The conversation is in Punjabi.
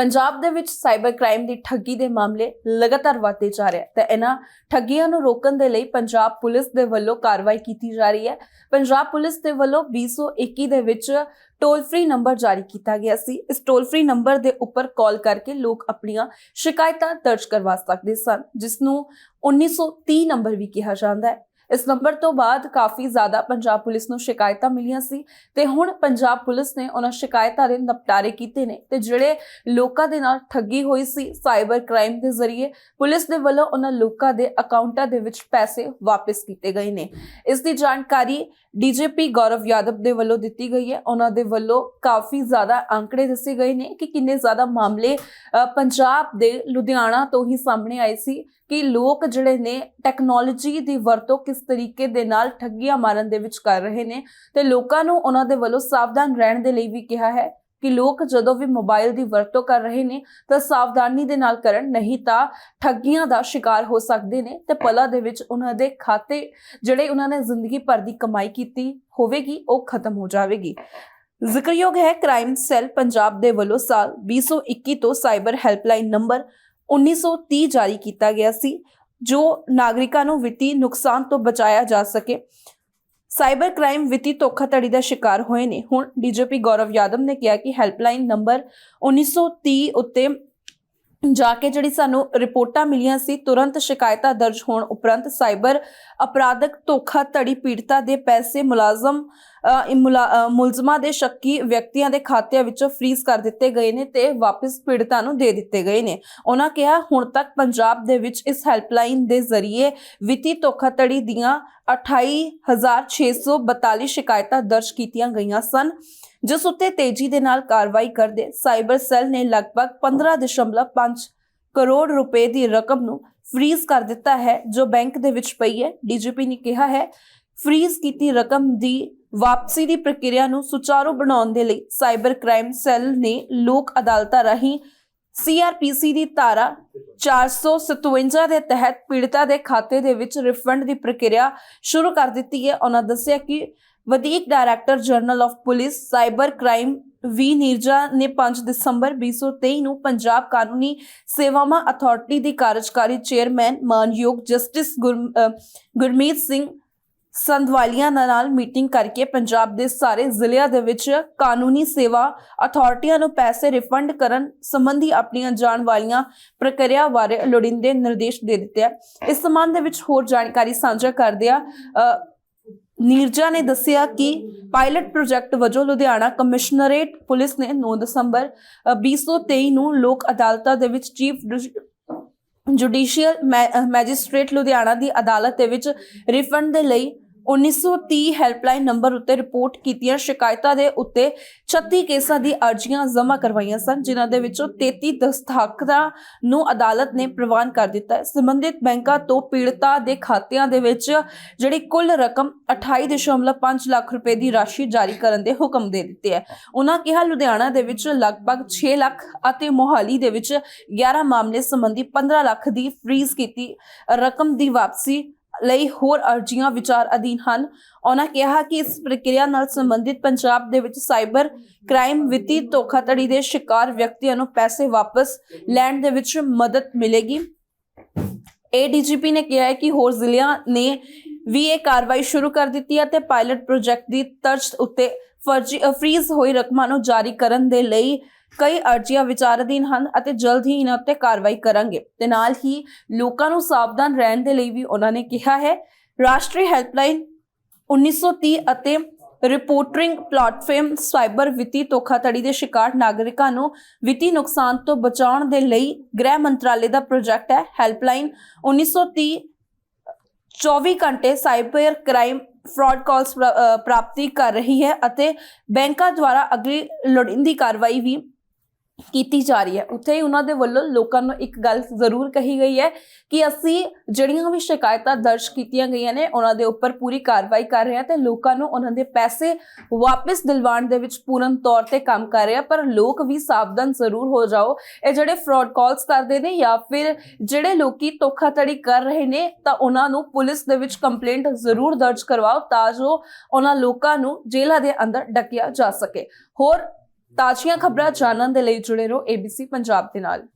ਪੰਜਾਬ ਦੇ ਵਿੱਚ ਸਾਈਬਰ ਕ੍ਰਾਈਮ ਦੀ ਠੱਗੀ ਦੇ ਮਾਮਲੇ ਲਗਾਤਾਰ ਵਧਦੇ ਜਾ ਰਹੇ ਤੇ ਇਹਨਾਂ ਠੱਗੀਆਂ ਨੂੰ ਰੋਕਣ ਦੇ ਲਈ ਪੰਜਾਬ ਪੁਲਿਸ ਦੇ ਵੱਲੋਂ ਕਾਰਵਾਈ ਕੀਤੀ ਜਾ ਰਹੀ ਹੈ। ਪੰਜਾਬ ਪੁਲਿਸ ਦੇ ਵੱਲੋਂ 2021 ਦੇ ਵਿੱਚ ਟੋਲ ਫ੍ਰੀ ਨੰਬਰ ਜਾਰੀ ਕੀਤਾ ਗਿਆ ਸੀ। ਇਸ ਟੋਲ ਫ੍ਰੀ ਨੰਬਰ ਦੇ ਉੱਪਰ ਕਾਲ ਕਰਕੇ ਲੋਕ ਆਪਣੀਆਂ ਸ਼ਿਕਾਇਤਾਂ ਦਰਜ ਕਰਵਾ ਸਕਦੇ ਸਨ, ਜਿਸ ਨੂੰ 1930 ਨੰਬਰ ਵੀ ਕਿਹਾ ਜਾਂਦਾ ਹੈ। ਇਸ ਨੰਬਰ ਤੋਂ ਬਾਅਦ ਕਾਫੀ ਜ਼ਿਆਦਾ ਪੰਜਾਬ ਪੁਲਿਸ ਨੂੰ ਸ਼ਿਕਾਇਤਾਂ ਮਿਲੀਆਂ ਸੀ ਤੇ ਹੁਣ ਪੰਜਾਬ ਪੁਲਿਸ ਨੇ ਉਹਨਾਂ ਸ਼ਿਕਾਇਤਾਂ ਦੇ ਨਿਪਟਾਰੇ ਕੀਤੇ ਨੇ ਤੇ ਜਿਹੜੇ ਲੋਕਾਂ ਦੇ ਨਾਲ ਠੱਗੀ ਹੋਈ ਸੀ ਸਾਈਬਰ ਕ੍ਰਾਈਮ ਦੇ ਜ਼ਰੀਏ, ਪੁਲਿਸ ਦੇ ਵੱਲੋਂ ਉਹਨਾਂ ਲੋਕਾਂ ਦੇ ਅਕਾਊਂਟਾਂ ਦੇ ਵਿੱਚ ਪੈਸੇ ਵਾਪਸ ਕੀਤੇ ਗਏ ਨੇ। ਇਸ ਦੀ ਜਾਣਕਾਰੀ ਡੀਜੀਪੀ ਗੌਰਵ ਯਾਦਵ ਦੇ ਵੱਲੋਂ ਦਿੱਤੀ ਗਈ ਹੈ। ਉਹਨਾਂ ਦੇ ਵੱਲੋਂ ਕਾਫੀ ਜ਼ਿਆਦਾ ਅੰਕੜੇ ਦੱਸੇ ਗਏ ਨੇ ਕਿ ਕਿੰਨੇ ਜ਼ਿਆਦਾ ਮਾਮਲੇ ਪੰਜਾਬ ਦੇ ਲੁਧਿਆਣਾ ਤੋਂ ਹੀ ਸਾਹਮਣੇ ਆਏ ਸੀ ਕਿ ਲੋਕ ਜਿਹੜੇ ਨੇ ਟੈਕਨੋਲੋਜੀ ਦੀ ਵਰਤੋਂ ਕਿਸ ਤਰੀਕੇ ਦੇ ਨਾਲ ਠੱਗੀਆਂ ਮਾਰਨ ਦੇ ਵਿੱਚ ਕਰ ਰਹੇ ਨੇ ਤੇ ਲੋਕਾਂ ਨੂੰ ਉਹਨਾਂ ਦੇ ਵੱਲੋਂ ਸਾਵਧਾਨ ਰਹਿਣ ਦੇ ਲਈ ਵੀ ਕਿਹਾ ਹੈ ਕਿ ਲੋਕ ਜਦੋਂ ਵੀ ਮੋਬਾਈਲ ਦੀ ਵਰਤੋਂ ਕਰ ਰਹੇ ਨੇ ਤਾਂ ਸਾਵਧਾਨੀ ਦੇ ਨਾਲ ਕਰਨ, ਨਹੀਂ ਤਾਂ ਠੱਗੀਆਂ ਦਾ ਸ਼ਿਕਾਰ ਹੋ ਸਕਦੇ ਨੇ ਤੇ ਪਲਾਂ ਦੇ ਵਿੱਚ ਉਹਨਾਂ ਦੇ ਖਾਤੇ ਜਿਹੜੇ ਉਹਨਾਂ ਨੇ ਜ਼ਿੰਦਗੀ ਭਰ ਦੀ ਕਮਾਈ ਕੀਤੀ ਹੋਵੇਗੀ, ਉਹ ਖਤਮ ਹੋ ਜਾਵੇਗੀ। ਜ਼ਿਕਰਯੋਗ ਹੈ ਕ੍ਰਾਈਮ ਸੈੱਲ ਪੰਜਾਬ ਦੇ ਵੱਲੋਂ ਸਾਲ 2021 ਤੋਂ ਸਾਈਬਰ ਹੈਲਪਲਾਈਨ ਨੰਬਰ 1930 ਜਾਰੀ ਕੀਤਾ ਗਿਆ ਸੀ। ਜੋ ਨਾਗਰਿਕਾਂ ਨੂੰ ਵਿੱਤੀ ਨੁਕਸਾਨ ਤੋਂ ਬਚਾਇਆ ਜਾ ਸਕੇ। ਸਾਈਬਰ ਕ੍ਰਾਈਮ ਵਿੱਤੀ ਧੋਖਾਧੜੀ ਦਾ ਸ਼ਿਕਾਰ ਹੋਏ ਨੇ। ਹੁਣ ਡੀਜੀਪੀ ਗੌਰਵ ਯਾਦਵ ਨੇ ਕਿਹਾ ਕਿ ਹੈਲਪਲਾਈਨ ਨੰਬਰ 1930 ਉੱਤੇ ਜਾ ਕੇ ਜਿਹੜੀ ਸਾਨੂੰ ਰਿਪੋਰਟਾਂ ਮਿਲੀਆਂ ਸੀ, ਤੁਰੰਤ ਸ਼ਿਕਾਇਤਾਂ ਦਰਜ ਹੋਣ ਉਪਰੰਤ ਸਾਈਬਰ ਅਪਰਾਧਕ ਧੋਖਾਧੜੀ ਪੀੜਤਾ ਦੇ ਪੈਸੇ ਮੁਲਾਜ਼ਮ ਮੁਲਜ਼ਮਾਂ ਦੇ ਸ਼ੱਕੀ ਵਿਅਕਤੀਆਂ ਦੇ ਖਾਤਿਆਂ ਵਿੱਚੋਂ ਫ੍ਰੀਜ਼ ਕਰ ਦਿੱਤੇ ਗਏ ਨੇ ਤੇ ਵਾਪਸ ਪੀੜਤਾਂ ਨੂੰ ਦੇ ਦਿੱਤੇ ਗਏ ਨੇ। ਉਹਨਾਂ ਕਿਹਾ, ਹੁਣ ਤੱਕ ਪੰਜਾਬ ਦੇ ਵਿੱਚ ਇਸ ਹੈਲਪਲਾਈਨ ਦੇ ਜ਼ਰੀਏ ਵਿੱਤੀ ਧੋਖਾਧੜੀ ਦੀਆਂ 28642 ਸ਼ਿਕਾਇਤਾਂ ਦਰਜ ਕੀਤੀਆਂ ਗਈਆਂ ਸਨ, ਜਿਸ ਉੱਤੇ ਤੇਜ਼ੀ ਦੇ ਨਾਲ ਕਾਰਵਾਈ ਕਰਦੇ ਸਾਈਬਰ ਸੈੱਲ ਨੇ ਲਗਭਗ 15.5 ਕਰੋੜ ਰੁਪਏ ਦੀ ਰਕਮ ਨੂੰ ਫ੍ਰੀਜ਼ ਕਰ ਦਿੱਤਾ ਹੈ, ਜੋ ਬੈਂਕ ਦੇ ਵਿੱਚ ਪਈ ਹੈ। ਡੀਜੀਪੀ ਨੇ ਕਿਹਾ ਹੈ ਫ੍ਰੀਜ਼ ਕੀਤੀ ਰਕਮ ਦੀ ਵਾਪਸੀ ਦੀ ਪ੍ਰਕਿਰਿਆ ਨੂੰ ਸੁਚਾਰੂ ਬਣਾਉਣ ਦੇ ਲਈ ਸਾਈਬਰ ਕ੍ਰਾਈਮ ਸੈੱਲ ਨੇ ਲੋਕ ਅਦਾਲਤਾਂ ਰਾਹੀਂ ਸੀਆਰਪੀਸੀ ਦੀ ਧਾਰਾ 457 ਦੇ ਤਹਿਤ ਪੀੜਤਾ ਦੇ ਖਾਤੇ ਦੇ ਵਿੱਚ ਰਿਫੰਡ ਦੀ ਪ੍ਰਕਿਰਿਆ ਸ਼ੁਰੂ ਕਰ ਦਿੱਤੀ ਹੈ। ਉਹਨਾਂ ਦੱਸਿਆ ਕਿ ਵਧੀਕ director general of police cyber crime V Neeraja ਨੇ 5 ਦਸੰਬਰ 2023 ਨੂੰ ਪੰਜਾਬ ਕਾਨੂੰਨੀ ਸੇਵਾਵਾਂ ਅਥਾਰਟੀ ਦੀ ਕਾਰਜਕਾਰੀ ਚੇਅਰਮੈਨ ਮਾਨਯੋਗ ਜਸਟਿਸ ਗੁਰਮ- ਗੁਰਮੀਤ ਸਿੰਘ ਸੰਧਵਾਲੀਆ ਨਾਲ ਮੀਟਿੰਗ ਕਰਕੇ ਪੰਜਾਬ ਦੇ ਸਾਰੇ ਜ਼ਿਲ੍ਹਿਆਂ ਦੇ ਵਿੱਚ ਕਾਨੂੰਨੀ ਸੇਵਾ ਅਥਾਰਟੀਆਂ ਨੂੰ ਪੈਸੇ ਰਿਫੰਡ ਕਰਨ ਸੰਬੰਧੀ ਆਪਣੀਆਂ ਜਾਣ ਵਾਲੀਆਂ ਪ੍ਰਕਿਰਿਆ ਬਾਰੇ ਲੋੜੀਂਦੇ ਨਿਰਦੇਸ਼ ਦੇ ਦਿੱਤੇ ਆ। ਇਸ ਸੰਬੰਧ ਦੇ ਵਿੱਚ ਹੋਰ ਜਾਣਕਾਰੀ ਸਾਂਝਾ ਕਰਦਿਆਂ ਅ, ਨੀਰਜਾ ਨੇ ਦੱਸਿਆ ਕਿ ਪਾਇਲਟ ਪ੍ਰੋਜੈਕਟ ਵਜੋਂ ਲੁਧਿਆਣਾ ਕਮਿਸ਼ਨਰੇਟ ਪੁਲਿਸ ਨੇ 9 ਦਸੰਬਰ ਅ, 2023 ਨੂੰ ਲੋਕ ਅਦਾਲਤਾਂ ਦੇ ਵਿੱਚ ਚੀਫ ਜੁਡੀਸ਼ੀਅਲ ਮੈਜਿਸਟ੍ਰੇਟ ਲੁਧਿਆਣਾ ਦੀ ਅਦਾਲਤ ਦੇ ਵਿੱਚ ਰਿਫੰਡ ਦੇ ਲਈ 1930 ਹੈਲਪਲਾਈਨ ਨੰਬਰ ਉੱਤੇ ਰਿਪੋਰਟ ਕੀਤੀਆਂ ਸ਼ਿਕਾਇਤਾਂ ਦੇ ਉੱਤੇ 36 ਕੇਸਾਂ ਦੀ ਅਰਜ਼ੀਆਂ ਜਮ੍ਹਾਂ ਕਰਵਾਈਆਂ ਸਨ, ਜਿਨ੍ਹਾਂ ਦੇ ਵਿੱਚੋਂ 33 ਦਸਤਖਤਾਂ ਨੂੰ ਅਦਾਲਤ ਨੇ ਪ੍ਰਵਾਨ ਕਰ ਦਿੱਤਾ ਹੈ। ਸੰਬੰਧਿਤ ਬੈਂਕਾਂ ਤੋਂ ਪੀੜਤਾ ਦੇ ਖਾਤਿਆਂ ਦੇ ਵਿੱਚ ਜਿਹੜੀ ਕੁੱਲ ਰਕਮ 28.5 ਲੱਖ ਰੁਪਏ ਦੀ ਰਾਸ਼ੀ ਜਾਰੀ ਕਰਨ ਦੇ ਹੁਕਮ ਦੇ ਦਿੱਤੇ ਹੈ। ਉਹਨਾਂ ਕਿਹਾ, ਲੁਧਿਆਣਾ ਦੇ ਵਿੱਚ ਲਗਭਗ 6 ਲੱਖ ਅਤੇ ਮੋਹਾਲੀ ਦੇ ਵਿੱਚ 11 ਮਾਮਲੇ ਸੰਬੰਧੀ 15 ਲੱਖ ਦੀ ਫ੍ਰੀਜ਼ ਕੀਤੀ ਰਕਮ ਦੀ ਵਾਪਸੀ ਲਈ ਹੋਰ ਅਰਜ਼ੀਆਂ ਵਿਚਾਰ ਅਧੀਨ ਹਨ। ਉਹਨਾਂ ਕਿਹਾ ਕਿ ਇਸ ਪ੍ਰਕਿਰਿਆ ਨਾਲ ਸੰਬੰਧਿਤ ਪੰਜਾਬ ਦੇ ਵਿੱਚ ਸਾਈਬਰ ਕ੍ਰਾਈਮ ਵਿੱਤੀ ਧੋਖਾਧੜੀ ਦੇ ਸ਼ਿਕਾਰ ਵਿਅਕਤੀਆਂ ਨੂੰ ਪੈਸੇ ਵਾਪਸ ਲੈਣ ਦੇ ਵਿੱਚ ਮਦਦ ਮਿਲੇਗੀ। ਏਡੀਜੀਪੀ ਨੇ ਕਿਹਾ ਹੈ ਕਿ ਹੋਰ ਜ਼ਿਲ੍ਹਿਆਂ ਨੇ ਵੀ ਇਹ ਕਾਰਵਾਈ ਸ਼ੁਰੂ ਕਰ ਦਿੱਤੀ ਹੈ ਤੇ ਪਾਇਲਟ ਪ੍ਰੋਜੈਕਟ ਦੀ ਤਰਜ਼ ਉੱਤੇ ਫਰਜ਼ੀ ਅ, ਹੋਈ ਰਕਮਾਂ ਨੂੰ ਜਾਰੀ ਕਰਨ ਦੇ ਲਈ ਕਈ ਅਰਜ਼ੀਆਂ ਵਿਚਾਰਾਧੀਨ ਹਨ ਅਤੇ ਜਲਦ ਹੀ ਇਹਨਾਂ ਉੱਤੇ ਕਾਰਵਾਈ ਕਰਾਂਗੇ। ਤੇ ਨਾਲ ਹੀ ਲੋਕਾਂ ਨੂੰ ਸਾਵਧਾਨ ਰਹਿਣ ਦੇ ਲਈ ਵੀ ਉਹਨਾਂ ਨੇ ਕਿਹਾ ਹੈ। ਰਾਸ਼ਟਰੀ ਹੈਲਪਲਾਈਨ 1930 ਅਤੇ ਰਿਪੋਰਟਿੰਗ ਪਲੇਟਫਾਰਮ ਸਾਈਬਰ ਵਿੱਤੀ ਧੋਖਾਧੜੀ ਦੇ ਸ਼ਿਕਾਰ ਨਾਗਰਿਕਾਂ ਨੂੰ ਵਿੱਤੀ ਨੁਕਸਾਨ ਤੋਂ ਬਚਾਉਣ ਦੇ ਲਈ ਗ੍ਰਹਿ ਮੰਤਰਾਲੇ ਦਾ ਪ੍ਰੋਜੈਕਟ ਹੈ। ਹੈਲਪਲਾਈਨ 1930 24 ਘੰਟੇ ਸਾਈਬਰ ਕ੍ਰਾਈਮ ਫਰਾਡ ਕਾਲਸ ਪ੍ਰਾਪਤੀ ਕਰ ਰਹੀ ਹੈ ਅਤੇ ਬੈਂਕਾਂ ਦੁਆਰਾ ਅਗਲੀ ਲੋੜੀਂਦੀ ਕਾਰਵਾਈ ਵੀ ਕੀਤੀ ਜਾ ਰਹੀ ਹੈ। ਉੱਥੇ ਹੀ ਉਹਨਾਂ ਦੇ ਵੱਲੋਂ ਲੋਕਾਂ ਨੂੰ ਇੱਕ ਗੱਲ ਜ਼ਰੂਰ ਕਹੀ ਗਈ ਹੈ ਕਿ ਅਸੀਂ ਜਿਹੜੀਆਂ ਵੀ ਸ਼ਿਕਾਇਤਾਂ ਦਰਜ ਕੀਤੀਆਂ ਗਈਆਂ ਨੇ, ਉਹਨਾਂ ਦੇ ਉੱਪਰ ਪੂਰੀ ਕਾਰਵਾਈ ਕਰ ਰਹੇ ਹਾਂ ਤੇ ਲੋਕਾਂ ਨੂੰ ਉਹਨਾਂ ਦੇ ਪੈਸੇ ਵਾਪਸ ਦਿਲਵਾਉਣ ਦੇ ਵਿੱਚ ਪੂਰਨ ਤੌਰ ਤੇ ਕੰਮ ਕਰ ਰਹੇ ਆ ਪਰ ਲੋਕ ਵੀ ਸਾਵਧਾਨ ਜ਼ਰੂਰ ਹੋ ਜਾਓ। ਇਹ ਜਿਹੜੇ ਫਰਾਡ ਕਾਲਸ ਕਰਦੇ ਨੇ ਜਾਂ ਫਿਰ ਜਿਹੜੇ ਲੋਕੀ ਧੋਖਾਧੜੀ ਕਰ ਰਹੇ ਨੇ, ਤਾਂ ਉਹਨਾਂ ਨੂੰ ਪੁਲਿਸ ਦੇ ਵਿੱਚ ਕੰਪਲੇਂਟ ਜ਼ਰੂਰ ਦਰਜ ਕਰਵਾਓ ਤਾਂ ਜੋ ਉਹਨਾਂ ਲੋਕਾਂ ਨੂੰ ਜੇਲ੍ਹਾਂ ਦੇ ਅੰਦਰ ਡਕਿਆ ਜਾ ਸਕੇ। ਹੋਰ ਤਾਜ਼ੀਆਂ ਖਬਰਾਂ ਜਾਣਨ ਦੇ ਲਈ ਜੁੜੇ ਰਹੋ ABC ਪੰਜਾਬ ਦੇ ਨਾਲ।